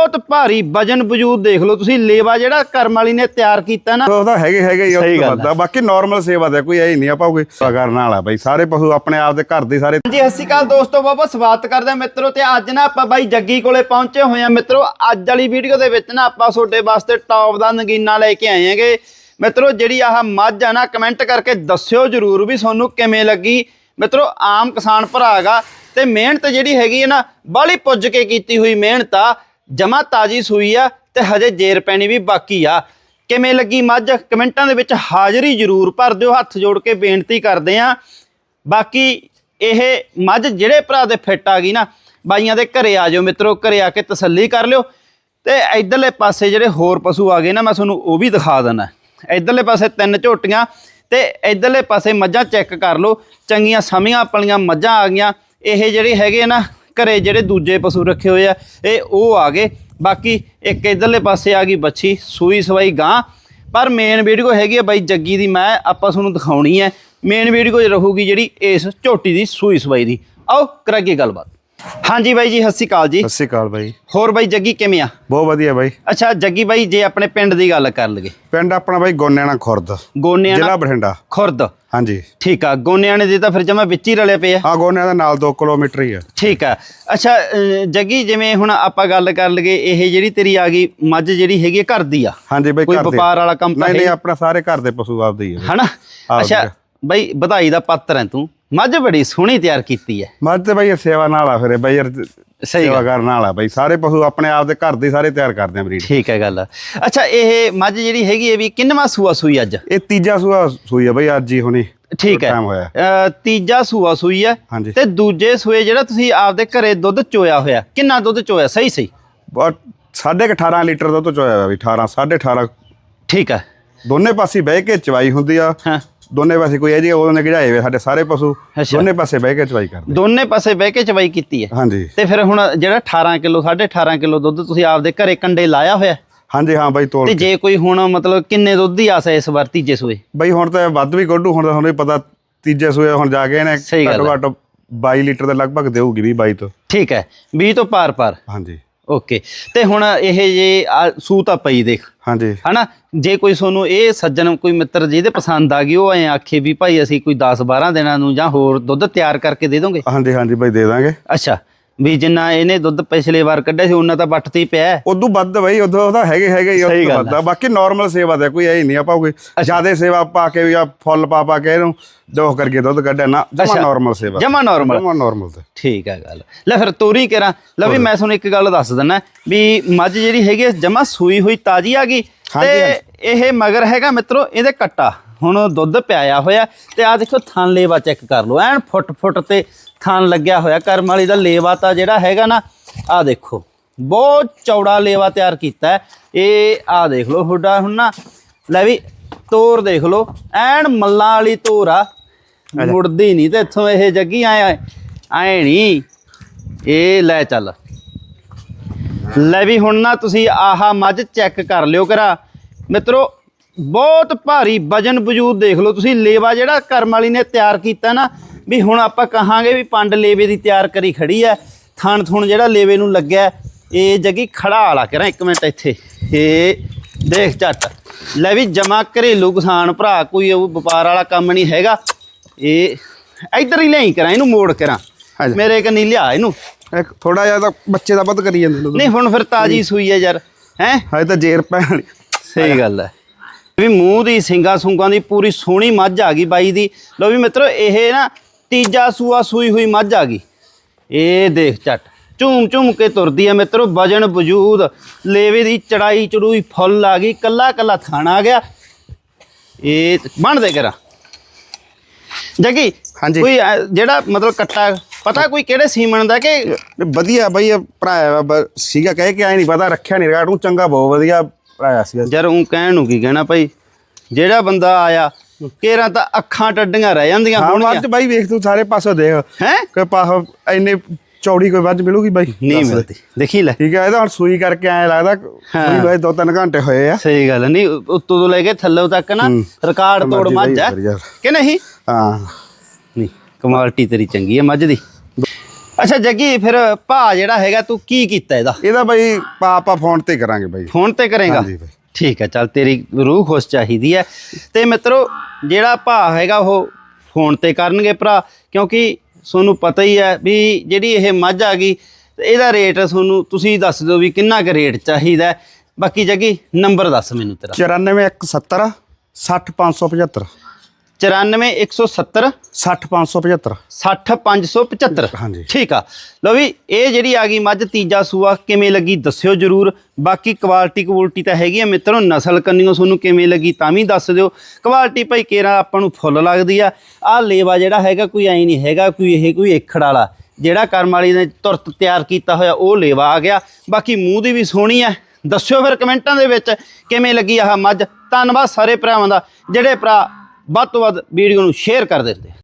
ਬਹੁਤ ਭਾਰੀ ਵਜਨ ਵਜੂਦ ਦੇਖ ਲਓ ਤੁਸੀਂ ਲੇਵਾ ਜਿਹੜਾ ਕਰਮ ਵਾਲੀ ਨੇ ਤਿਆਰ ਕੀਤਾ ਨਾ। ਉਹ ਤਾਂ ਹੈਗੇ ਹੈਗੇ ਹੀ ਸਹੀ ਉਹ ਗੱਲ ਆ। ਬਾਕੀ ਨਾਰਮਲ ਸੇਵਾ ਦਾ ਕੋਈ ਐ ਨਹੀਂ ਆਪਾਂ ਕੋਈ ਸੇਵਾ ਕਰਨ ਵਾਲਾ ਬਈ ਸਾਰੇ ਪਸ਼ੂ ਆਪਣੇ ਆਪ ਦੇ ਘਰ ਦੇ ਸਾਰੇ। ਜੀ ਸਤਿ ਸ਼੍ਰੀ ਅਕਾਲ ਦੋਸਤੋ ਬਹੁਤ ਬਹੁਤ ਸਵਾਗਤ ਕਰਦੇ ਹਾਂ ਮਿੱਤਰੋ ਤੇ ਅੱਜ ਨਾ ਆਪਾਂ ਬਾਈ ਜੱਗੀ ਕੋਲੇ ਪਹੁੰਚੇ ਹੋਏ ਆ ਮਿੱਤਰੋ। ਅੱਜ ਵਾਲੀ ਵੀਡੀਓ ਦੇ ਵਿੱਚ ਨਾ ਆਪਾਂ ਤੁਹਾਡੇ ਵਾਸਤੇ ਟੌਪ ਦਾ ਨਗੀਨਾ ਲੈ ਕੇ ਆਏ ਹੈਗੇ। ਮਿੱਤਰੋ ਜਿਹੜੀ ਆਹ ਮੱਝ ਆ ਨਾ ਕਮੈਂਟ ਕਰਕੇ ਦੱਸਿਓ ਜਰੂਰ ਵੀ ਤੁਹਾਨੂੰ ਕਿਵੇਂ ਲੱਗੀ। ਮਿੱਤਰੋ ਆਮ ਕਿਸਾਨ ਭਰਾ ਹੈਗਾ ਤੇ ਮਿਹਨਤ ਜਿਹੜੀ ਹੈਗੀ ਹੈ ਨਾ ਬਾਲੀ ਪੁੱਜ ਕੇ ਕੀਤੀ ਹੋਈ ਮਿਹਨਤ ਆ। ਜਮਾ ਤਾਜੀ ਸੂਈ ਆ ਤੇ ਹਜੇ ਜੇਰ ਪੈਣੀ ਵੀ ਬਾਕੀ ਆ। ਕਿਵੇਂ ਲੱਗੀ ਮੱਝ? ਕਮੈਂਟਾਂ ਦੇ ਵਿੱਚ ਹਾਜ਼ਰੀ ਜਰੂਰ ਭਰ ਦਿਓ। ਹੱਥ ਜੋੜ ਕੇ ਬੇਨਤੀ ਕਰਦੇ ਆ। ਬਾਕੀ ਇਹ ਮੱਝ ਜਿਹੜੇ ਭਰਾ ਦੇ ਫਿੱਟ ਆ ਗਈ ਨਾ, ਬਾਈਆਂ ਦੇ ਘਰੇ ਆ ਜਾਓ ਮਿੱਤਰੋ, ਘਰੇ ਆ ਕੇ ਤਸੱਲੀ ਕਰ ਲਿਓ। ਤੇ ਇਧਰਲੇ ਪਾਸੇ ਜਿਹੜੇ ਹੋਰ ਪਸ਼ੂ ਆ ਗਏ ਨਾ, ਮੈਂ ਤੁਹਾਨੂੰ ਉਹ ਵੀ ਦਿਖਾ ਦਿੰਦਾ। ਇਧਰਲੇ ਪਾਸੇ ਤਿੰਨ ਝੋਟੀਆਂ ਤੇ ਇਧਰਲੇ ਪਾਸੇ ਮੱਝਾਂ ਚੈੱਕ ਕਰ ਲਓ। ਚੰਗੀਆਂ ਸਮੀਆਂ ਪਲੀਆਂ ਮੱਝਾਂ ਆ ਗਈਆਂ। ਇਹ ਜਿਹੜੇ ਹੈਗੇ ਨਾ ਘਰੇ ਜਿਹੜੇ ਦੂਜੇ ਪਸ਼ੂ ਰੱਖੇ ਹੋਏ ਆ, ਇਹ ਉਹ ਆ ਗਏ। ਬਾਕੀ ਇੱਕ ਇਧਰਲੇ ਪਾਸੇ ਆ ਗਈ ਬੱਛੀ, ਸੂਈ ਸਵਾਈ ਗਾਂ। ਪਰ ਮੇਨ ਵੀਡੀਓ ਹੈਗੀ ਆ ਬਾਈ ਜੱਗੀ ਦੀ, ਮੈਂ ਆਪਾਂ ਤੁਹਾਨੂੰ ਦਿਖਾਉਣੀ ਹੈ। ਮੇਨ ਵੀਡੀਓ ਰਹੂਗੀ ਜਿਹੜੀ ਇਸ ਝੋਟੀ ਦੀ ਸੂਈ ਸਵਾਈ ਦੀ। ਆਓ ਕਰਾਂਗੇ ਗੱਲਬਾਤ। ਹਾਂਜੀ ਬਾਈ ਜੀ ਸਤਿ ਸ਼੍ਰੀ ਅਕਾਲ ਜੀ। ਸਤਿ ਸ਼੍ਰੀ ਅਕਾਲ ਬਾਈ। ਹੋਰ ਬਾਈ ਜੱਗੀ ਕਿਵੇਂ ਆ? ਬਹੁਤ ਵਧੀਆ ਬਾਈ। ਅੱਛਾ ਜੱਗੀ ਬਾਈ ਜੇ ਆਪਣੇ ਪਿੰਡ ਦੀ ਗੱਲ ਕਰ ਲਈਏ। ਪਿੰਡ ਆਪਣਾ ਬਾਈ ਗੋਨਿਆਣਾ ਖੁਰਦ ਗੋਨਿਆਣਾ ਜ਼ਿਲ੍ਹਾ ਬਠਿੰਡਾ। ਖੁਰਦ। ਹਾਂਜੀ। ਠੀਕ ਆ ਗੋਨਿਆਣੇ ਦੇ ਤਾਂ ਫਿਰ ਜਮਾ ਵਿੱਚ ਹੀ ਰਲੇ ਪਏ ਆ। ਆ ਗੋਨਿਆਂ ਦਾ ਨਾਲ 2 ਕਿਲੋਮੀਟਰ ਹੀ ਆ। ਠੀਕ ਆ। ਅੱਛਾ ਜੱਗੀ ਜਿਵੇਂ ਹੁਣ ਆਪਾਂ ਗੱਲ ਕਰ ਲਈਏ ਇਹ ਜਿਹੜੀ ਤੇਰੀ ਆ ਗਈ ਮੱਝ ਜਿਹੜੀ ਹੈਗੀ ਘਰ ਦੀ ਆ। ਹਾਂਜੀ ਬਾਈ ਕੋਈ ਘਰ ਦੇ ਵਪਾਰ ਵਾਲਾ ਕੰਮ ਤਾਂ ਨਹੀਂ ਨਹੀਂ ਹੈ? ਆਪਣਾ ਸਾਰੇ ਘਰ ਦੇ ਪਸ਼ੂ ਆਪਦੇ ਹੀ ਆ ਹਨਾ? ਅੱਛਾ। ਬਾਈ ਵਧਾਈ ਦਾ ਪਾਤਰ ਹੈ ਤੂੰ। ਮੱਝ ਬੜੀ ਸੋਹਣੀ ਤਿਆਰ ਕੀਤੀ ਹੈ। ਮੱਝ ਤੇ ਬਾਈ ਸੇਵਾ ਨਾਲ ਆ ਫਿਰ ਬਾਈ ਯਾਰ ਸਹੀ ਸੇਵਾ ਕਰਨ ਵਾਲਾ ਬਾਈ। ਸਾਰੇ ਪਸ਼ੂ ਆਪਣੇ ਆਪ ਦੇ ਘਰ ਦੇ ਸਾਰੇ ਤਿਆਰ ਕਰਦੇ ਆ ਬਰੀਡ। ਠੀਕ ਹੈ ਗੱਲ। ਅੱਛਾ ਇਹ ਮੱਝ ਜਿਹੜੀ ਹੈਗੀ ਹੈ ਵੀ ਕਿੰਨਵਾਂ ਸੂਆ ਸੂਈ ਅੱਜ? ਇਹ ਤੀਜਾ ਸੂਆ ਸੂਈ ਆ ਬਾਈ ਅੱਜ ਹੀ ਹੁਣੀ। ਠੀਕ ਹੈ। ਤੀਜਾ ਸੂਆ ਸੂਈ ਹੈ। ਤੇ ਦੂਜੇ ਸੂਏ ਜਿਹੜਾ ਤੁਸੀਂ ਆਪਦੇ ਘਰੇ ਦੁੱਧ ਚੋਇਆ ਹੋਇਆ ਕਿੰਨਾ ਦੁੱਧ ਚੋਇਆ? ਸਹੀ ਸਹੀ? ਬਹੁਤ ਸਾਢੇ ਕੁ 18 ਲੀਟਰ ਦੁੱਧ ਚੋਇਆ ਹੋਇਆ ਵੀ 18 18.5 ਠੀਕ ਹੈ। ਦੋਨੇ ਪਾਸੇ ਬਹਿ ਕੇ ਚਵਾਈ ਹੁੰਦੀ ਆ। ਹਾਂ। ਦੋਨੇ ਪਾਸੇ ਕੋਈ ਇਹ ਜੀ ਉਹਨੇ ਗਿਝਾਏ ਹੋਏ ਸਾਡੇ ਸਾਰੇ ਪਸ਼ੂ। ਦੋਨੇ ਪਾਸੇ ਬਹਿ ਕੇ ਚਵਾਈ ਕਰਦੇ। ਦੋਨੇ ਪਾਸੇ ਬਹਿ ਕੇ ਚਵਾਈ ਕੀਤੀ ਹੈ। ਹਾਂਜੀ। ਤੇ ਫਿਰ ਹੁਣ ਜਿਹੜਾ 18 ਕਿਲੋ 18.5 ਕਿਲੋ ਦੁੱਧ ਤੁਸੀਂ ਆਪਦੇ ਘਰੇ ਕੰਡੇ ਲਾਇਆ ਹੋਇਆ? ਹਾਂਜੀ ਹਾਂ ਬਾਈ ਤੋਲ ਤੇ ਜੇ ਕੋਈ ਹੁਣ ਮਤਲਬ ਕਿੰਨੇ ਦੁੱਧ ਦੀ ਆਸ ਹੈ ਇਸ ਵਾਰ ਤੀਜੇ ਸੂਏ? ਬਾਈ ਹੁਣ ਤਾਂ ਵੱਧ ਵੀ ਕੱਢੂ ਹੁਣ ਤਾਂ ਤੁਹਾਨੂੰ ਪਤਾ ਤੀਜੇ ਸੂਏ ਹੁਣ ਜਾ ਕੇ ਗੱਲ ਘੱਟੋ ਘੱਟ 22 ਲੀਟਰ ਦੇ ਲਗਭਗ ਦੇਊਗੀ ਵੀ 22 ਤੋਂ। ਠੀਕ ਹੈ। 20 ਤੋਂ ਪਾਰ ਪਾਰ ਹਾਂਜੀ। ਓਕੇ। ਤੇ ਹੁਣ ਇਹ ਜੇ ਆ ਸੂ ਤਾਂ ਪਈ ਦੇਖ। ਹਾਂਜੀ। ਹਨਾ? ਜੇ ਕੋਈ ਤੁਹਾਨੂੰ ਇਹ ਸੱਜਣ ਕੋਈ ਮਿੱਤਰ ਜਿਹਦੇ ਪਸੰਦ ਆ ਗਈ ਉਹ ਐ ਆਖੇ ਵੀ ਭਾਈ ਅਸੀਂ ਕੋਈ 10 12 ਦਿਨਾਂ ਨੂੰ ਜਾਂ ਹੋਰ ਦੁੱਧ ਤਿਆਰ ਕਰਕੇ ਦੇ ਦੋਗੇ? ਹਾਂਜੀ ਹਾਂਜੀ ਬਾਈ ਦੇ ਦਾਂਗੇ। ਅੱਛਾ। ਵੀ ਜਿੰਨਾ ਇਹਨੇ ਦੁੱਧ ਪਿਛਲੇ ਵਾਰ ਕੱਢਿਆ ਸੀ ਉਹਨਾਂ ਤਾਂ ਵੱਟ ਤੇ ਹੀ ਪਿਆ। ਉਦੋਂ ਵੱਧ ਬਾਈ ਉਦੋਂ ਉਹਦਾ ਹੈਗੇ ਹੈਗੇ ਹੀ ਉਦੋਂ ਵੱਧ ਆ ਬਾਕੀ ਨਾਰਮਲ ਸੇਵਾ ਦਾ ਕੋਈ ਐ ਨਹੀਂ ਆਪਾਂ ਕੋਈ ਜਿਆਦੇ ਸੇਵਾ ਪਾ ਕੇ ਵੀ ਆ ਫੁੱਲ ਪਾ ਪਾ ਕੇ ਇਹਨੂੰ ਦੋਖ ਕਰਕੇ ਦੁੱਧ ਕੱਢਿਆ ਨਾ ਜਮਾ। ਨਾਰਮਲ ਸੇਵਾ। ਜਮਾਂ normal। ਜਮਾ ਨਾਰਮਲ ਤੇ। ਠੀਕ ਹੈ ਗੱਲ। ਲੈ ਫਿਰ ਤੋਰੀ ਕਰਾਂ। ਲੈ ਵੀ ਮੈਂ ਤੁਹਾਨੂੰ ਇੱਕ ਗੱਲ ਦੱਸ ਦਿੰਦਾ ਵੀ ਮੱਝ ਜਿਹੜੀ ਹੈਗੀ ਜਮਾਂ ਸੂਈ ਹੋਈ ਤਾਜੀ ਆ ਗਈ। ਤੇ ਇਹ ਮਗਰ ਹੈਗਾ ਮਿੱਤਰੋ ਇਹਦੇ ਕੱਟਾ। ਹੁਣ ਦੁੱਧ ਪਿਆਇਆ ਹੋਇਆ ਤੇ ਆ ਦੇਖੋ ਥਣ ਲੇਵਾ ਚੈੱਕ ਕਰ ਲਓ। ਐਨ ਫੁੱਟ ਫੁੱਟ ਤੇ ਥਣ ਲੱਗਿਆ ਹੋਇਆ। ਕਰਮ ਵਾਲੀ ਦਾ ਲੇਵਾ ਤਾਂ ਜਿਹੜਾ ਹੈਗਾ ਨਾ ਆ ਦੇਖੋ ਬਹੁਤ ਚੌੜਾ ਲੇਵਾ ਤਿਆਰ ਕੀਤਾ। ਇਹ ਆ ਦੇਖ ਲਓ ਹੁੱਡਾ ਹੁਣ ਨਾ ਲੈ ਵੀ ਤੋਰ ਦੇਖ ਲਓ ਐਨ ਮੱਲਾਂ ਵਾਲੀ ਤੋਰ ਆ। ਮੁੜਦੀ ਨਹੀਂ ਤੇ ਇੱਥੋਂ ਇਹ ਜੱਗੀ ਆਏ ਆਏ ਨਹੀਂ। ਇਹ ਲੈ ਚੱਲ। ਲੈ ਵੀ ਹੁਣ ਨਾ ਤੁਸੀਂ ਆਹਾ ਮੱਝ ਚੈੱਕ ਕਰ ਲਿਓ ਕਰਾ। ਮਿੱਤਰੋ ਬਹੁਤ ਭਾਰੀ ਵਜਨ ਵਜੂਦ ਦੇਖ ਲਓ ਤੁਸੀਂ। ਲੇਵਾ ਜਿਹੜਾ ਕਰਮ ਵਾਲੀ ਨੇ ਤਿਆਰ ਕੀਤਾ ਨਾ ਵੀ ਹੁਣ ਆਪਾਂ ਕਹਾਂਗੇ ਵੀ ਪੰਡ ਲੇਵੇ ਦੀ ਤਿਆਰ ਕਰੀ ਖੜੀ ਐ। ਥਣ ਥੁਣ ਜਿਹੜਾ ਲੇਵੇ ਨੂੰ ਲੱਗਿਆ ਇਹ ਜੱਗੀ ਖੜਾ ਵਾਲਾ ਕਰਾਂ ਇੱਕ ਮਿੰਟ ਇੱਥੇ। ਇਹ ਦੇਖ ਝੱਟ। ਲੈ ਵੀ ਜਮਾ ਘਰੇਲੂ ਕਿਸਾਨ ਭਰਾ ਕੋਈ ਉਹ ਵਪਾਰ ਵਾਲਾ ਕੰਮ ਨਹੀਂ ਹੈਗਾ। ਇਹ ਇੱਧਰ ਹੀ ਲਿਆਈ ਕਰਾਂ ਇਹਨੂੰ ਮੋੜ ਕਰਾਂ। ਮੇਰੇ ਕੰਨੀ ਲਿਆ ਇਹਨੂੰ। ਇੱਕ ਥੋੜਾ ਜਿਹਾ ਤਾਂ ਬੱਚੇ ਦਾ ਵੱਧ ਕਰੀ ਜਾਂਦੇ ਨਹੀਂ ਹੁਣ ਫਿਰ ਤਾਜੀ ਸੂਈ ਹੈ ਯਾਰ। ਹੈ? ਹਜੇ ਤਾਂ ਜੇਰ ਪੈਣ ਸਹੀ ਗੱਲ ਹੈ ਵੀ ਮੂੰਹ ਦੀ ਸਿੰਗਾ ਸੁੰਗਾਂ ਦੀ ਪੂਰੀ ਸੋਹਣੀ ਮੱਝ ਆ ਗਈ ਬਾਈ ਦੀ। ਲੋ ਵੀ ਮਿੱਤਰੋ ਇਹ ਨਾ ਤੀਜਾ ਸੂਆ ਸੂਈ ਹੋਈ ਮੱਝ ਆ ਗਈ। ਇਹ ਦੇਖ ਚੱਟ ਝੂਮ ਝੂਮ ਕੇ ਤੁਰਦੀ ਹੈ ਮਿੱਤਰੋ ਵਜਨ ਵਜੂਦ ਲੇਵੇ ਦੀ ਚੜਾਈ ਚੜੂਈ ਫੁੱਲ ਆ ਗਈ ਕੱਲਾ ਕੱਲਾ ਥਾਣਾ ਆ ਗਿਆ। ਇਹ ਬਣ ਦੇ ਕਰਾ ਜਗੀ ਹਾਂਜੀ। ਕੋਈ ਜਿਹੜਾ ਮਤਲਬ ਕੱਟਾ ਪਤਾ ਕੋਈ ਕਿਹੜੇ ਸੀਮਨ ਦਾ ਕਿ ਵਧੀਆ ਬਈ ਭਰਾਇਆ ਸੀਗਾ ਕਹਿ ਕੇ ਆਏ ਨਹੀਂ ਪਤਾ ਰੱਖਿਆ ਨਹੀਂ ਰਗਾਟ ਨੂੰ ਚੰਗਾ ਬਹੁਤ ਵਧੀਆ ਭਰਾਇਆ ਸੀਗਾ। ਯਾਰ ਉਹ ਕਹਿਣ ਨੂੰ ਕੀ ਕਹਿਣਾ ਭਾਈ ਜਿਹੜਾ ਬੰਦਾ ਆਇਆ ਕੇਰਾਂ ਤਾਂ ਅੱਖਾਂ ਟੱਡੀਆਂ ਰਹਿ ਜਾਂਦੀਆਂ ਹਾਂ ਹੋਣਗੀਆਂ। ਮੱਝ ਬਾਈ ਵੇਖ ਤੂੰ ਸਾਰੇ ਪਾਸੋਂ ਦੇਖ। ਹੈ? ਕਿ ਪਾਹ ਇੰਨੇ ਚੌੜੀ ਕੋਈ ਮੱਝ ਮਿਲੂਗੀ ਬਾਈ? ਨਹੀਂ। ਮਿਲਦੀ। ਦੇਖੀ ਲੈ। ਠੀਕ ਹੈ ਇਹ ਤਾਂ ਹੁਣ ਸੂਈ ਕਰਕੇ ਐ ਲੱਗਦਾ ਸੂਈ ਹੋਏ ਦੋ ਤਿੰਨ ਘੰਟੇ ਹੋਏ ਆ। ਸਹੀ ਗੱਲ ਨਹੀਂ ਉੱਤੋਂ ਤੋਂ ਲੈ ਕੇ ਥੱਲੇ ਤੱਕ ਨਾ ਰਿਕਾਰਡ ਤੋੜ ਮੱਝ ਬਾਈ ਹੈ। ਕਿ ਨਹੀਂ? ਹਾਂ। ਨਹੀਂ ਕਮਾਲਟੀ ਤੇਰੀ ਚੰਗੀ ਹੈ ਮੱਝ ਦੀ। ਅੱਛਾ ਜੱਗੀ ਫਿਰ ਭਾ ਜਿਹੜਾ ਹੈਗਾ ਤੂੰ ਕੀ ਕੀਤਾ ਇਹਦਾ? ਇਹਦਾ ਬਾਈ ਪਾ ਆਪਾਂ ਫੋਨ ਤੇ ਕਰਾਂਗੇ ਬਾਈ। ਫੋਨ ਤੇ ਕਰੇਗਾ? ਹਾਂਜੀ ਬਾਈ। ਠੀਕ ਹੈ ਚੱਲ ਤੇਰੀ ਰੂਹ ਖੁਸ਼ ਚਾਹੀਦੀ ਹੈ ਤੇ ਮਿੱਤਰੋ ਜਿਹੜਾ ਭਾਅ ਹੈਗਾ ਉਹ ਫੋਨ ਤੇ ਕਰਨਗੇ ਭਰਾ, ਕਿਉਂਕਿ ਤੁਹਾਨੂੰ ਪਤਾ ਹੀ ਹੈ ਵੀ ਜਿਹੜੀ ਇਹ ਮੱਝ ਆ ਗਈ ਇਹਦਾ ਰੇਟ ਤੁਹਾਨੂੰ ਤੁਸੀਂ ਦੱਸ ਦਿਓ ਵੀ ਕਿੰਨਾ ਕੁ ਰੇਟ ਚਾਹੀਦਾ ਬਾਕੀ ਜੱਗੀ, ਨੰਬਰ ਦੱਸ ਮੈਨੂੰ ਤੇਰਾ। 94170 60575 94170 60575 60575 ਹਾਂਜੀ। ਠੀਕ ਆ। ਲਓ ਵੀ ਇਹ ਜਿਹੜੀ ਆ ਗਈ ਮੱਝ ਤੀਜਾ ਸੂਆ ਕਿਵੇਂ ਲੱਗੀ ਦੱਸਿਓ ਜਰੂਰ। ਬਾਕੀ ਕੁਆਲਿਟੀ ਕੁਆਲਿਟੀ ਤਾਂ ਹੈਗੀ ਆ ਮਿੱਤਰੋ ਨਸਲ ਕੰਨੀਓ ਤੁਹਾਨੂੰ ਕਿਵੇਂ ਲੱਗੀ ਤਾਂ ਵੀ ਦੱਸ ਦਿਓ। ਕੁਆਲਿਟੀ ਭਾਈ ਕੇਰਾ ਆਪਾਂ ਨੂੰ ਫੁੱਲ ਲੱਗਦੀ ਆ। ਆਹ ਲੇਵਾ ਜਿਹੜਾ ਹੈਗਾ ਕੋਈ ਐ ਨਹੀਂ ਹੈਗਾ ਕੋਈ ਇਹ ਕੋਈ ਏਖੜ ਵਾਲਾ। ਜਿਹੜਾ ਕਰਮ ਵਾਲੀ ਨੇ ਤੁਰਤ ਤਿਆਰ ਕੀਤਾ ਹੋਇਆ ਉਹ ਲੇਵਾ ਆ ਗਿਆ। ਬਾਕੀ ਮੂੰਹ ਦੀ ਵੀ ਸੋਹਣੀ ਆ। ਦੱਸਿਓ ਫਿਰ ਕਮੈਂਟਾਂ ਦੇ ਵਿੱਚ ਕਿਵੇਂ ਲੱਗੀ ਆਹ ਮੱਝ। ਧੰਨਵਾਦ ਸਾਰੇ ਭਰਾਵਾਂ ਦਾ। ਜਿਹੜੇ ਭਰਾ ਵੱਧ ਤੋਂ ਵੱਧ ਵੀਡੀਓ ਨੂੰ ਸ਼ੇਅਰ ਕਰ ਦਿੰਦੇ